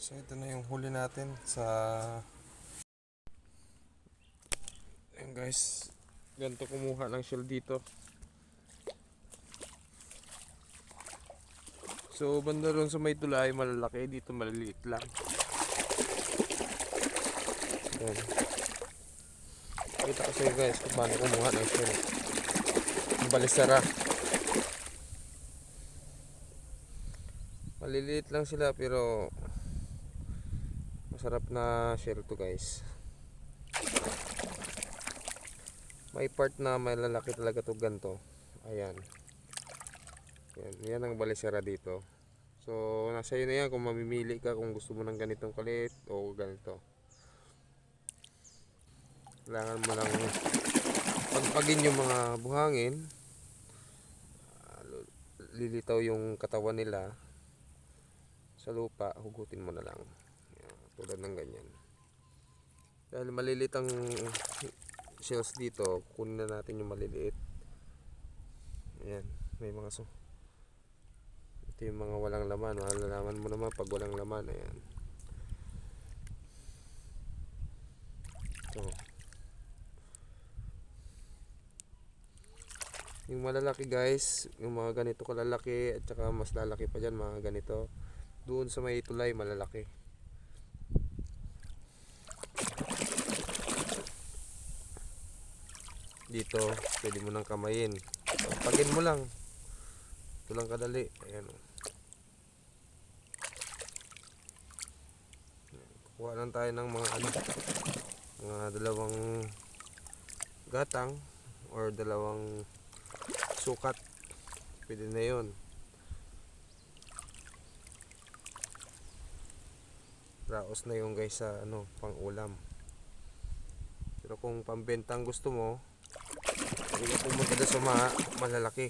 So ito na yung huli natin sa Ayan guys. Ganito kumuha ng shell dito. So banda ron sa may tulay malalaki. Dito maliliit lang. Ayan Kita ko sa'yo guys kung paano kumuha ng shell. Balisara. Maliliit lang sila pero Masarap na shell to guys. May part na malalaki talaga to ganto. Ayan. Yan, yan ang balisera dito. So, nasa iyo na yan kung mamimili ka kung gusto mo ng ganitong kalit o ganito. Kailangan mo lang pagpagin yung mga buhangin. Lilitaw yung katawan nila sa lupa, hugutin mo na lang. Tulad ng ganyan. Dahil maliliit ang shells dito, kunin na natin yung maliliit. Ayan, may mga so. Ito yung mga walang laman. Malalaman mo naman pag walang laman. Ayan. Ito. Yung malalaki guys, yung mga ganito kalalaki at saka mas lalaki pa dyan mga ganito. Doon sa may tulay malalaki. Dito, pwede mo nang kamayin. Pagin mo lang. Ito lang kadali. Ayan o. Kuha lang tayo ng mga ano, mga dalawang gatang or dalawang sukat. Pwede na yun. Raos na yung guys sa ano, pang ulam. Pero kung pambentang gusto mo, pwede ka pumunta sa mga malalaki.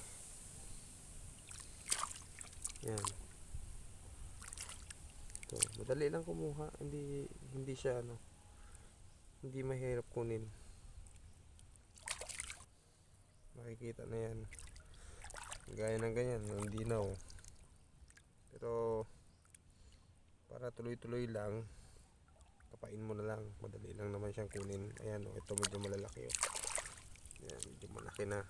Yan. Ito, madali lang kumuha, hindi hindi siya ano, hindi mahirap kunin. Makikita na yan. Gaya ng ganyan, hindi na oh. Pero para tuloy-tuloy lang kapain mo na lang madali lang naman siyang kunin ayan oh, ito medyo malalaki oh. Ayan, medyo malaki na.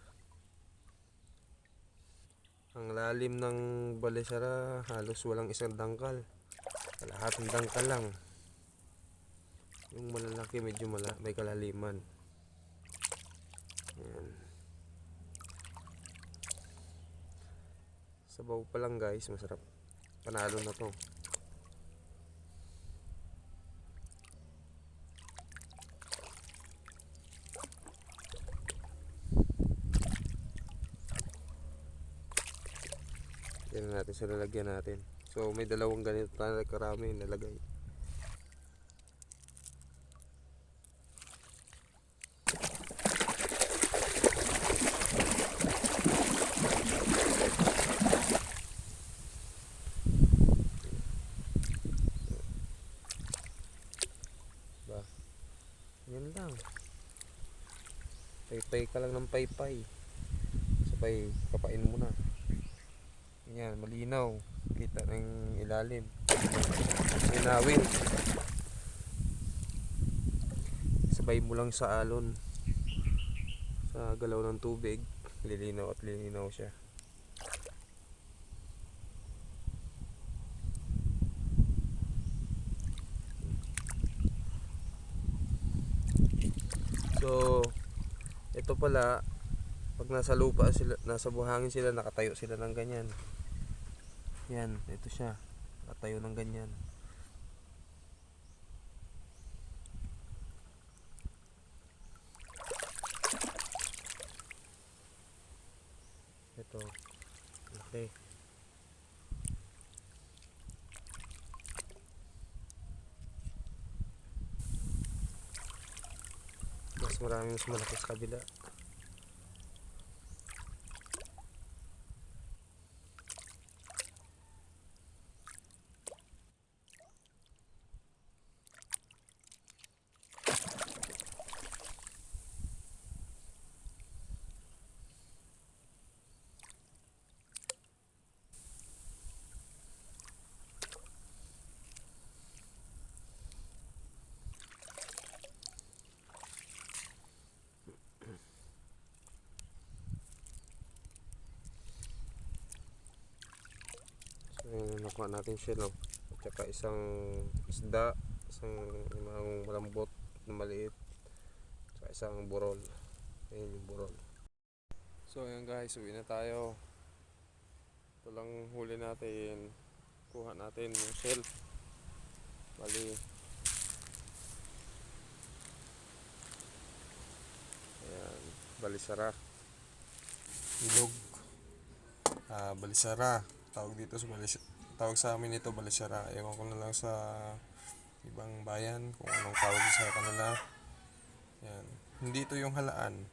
Ang lalim ng balisara halos walang isang dangkal. Lahat ng dangkal lang. Yung malalaki medyo mala may kalaliman. Ayan. Sabaw pa lang guys. Masarap. Panalo na to Yan na natin sa lalagyan natin. So may dalawang ganito na karami nalagay. Ba. Yan lang. Paypay ka lang ng paypay. Sabay kapain mo na. Malinaw. Kita ng ilalim. Linawin. Sabay mo lang sa alon. Sa galaw ng tubig. Lilinaw at lilinaw siya. So, ito pala, pag nasa lupa sila, nasa buhangin sila, nakatayo sila ng ganyan. Yan, ito siya. Nakatayo ng ganyan. Ito. Okay. Mas maraming mas malaki sa kabila. Ayun, nakuha natin shell, oh. At saka isang isda, isang limang malambot na maliit. At saka isang burol. Ayun yung burol. So ayan guys, uwi na tayo. Ito lang huli natin. Kuha natin yung shell. Bali. Ayan, balisara. Ilog. Ah, balisara. Tawag dito sa balis tawag sa amin ito balisara. Ewan ko na lang sa ibang bayan kung anong tawag sa kanila. Yan. Hindi ito yung halaan.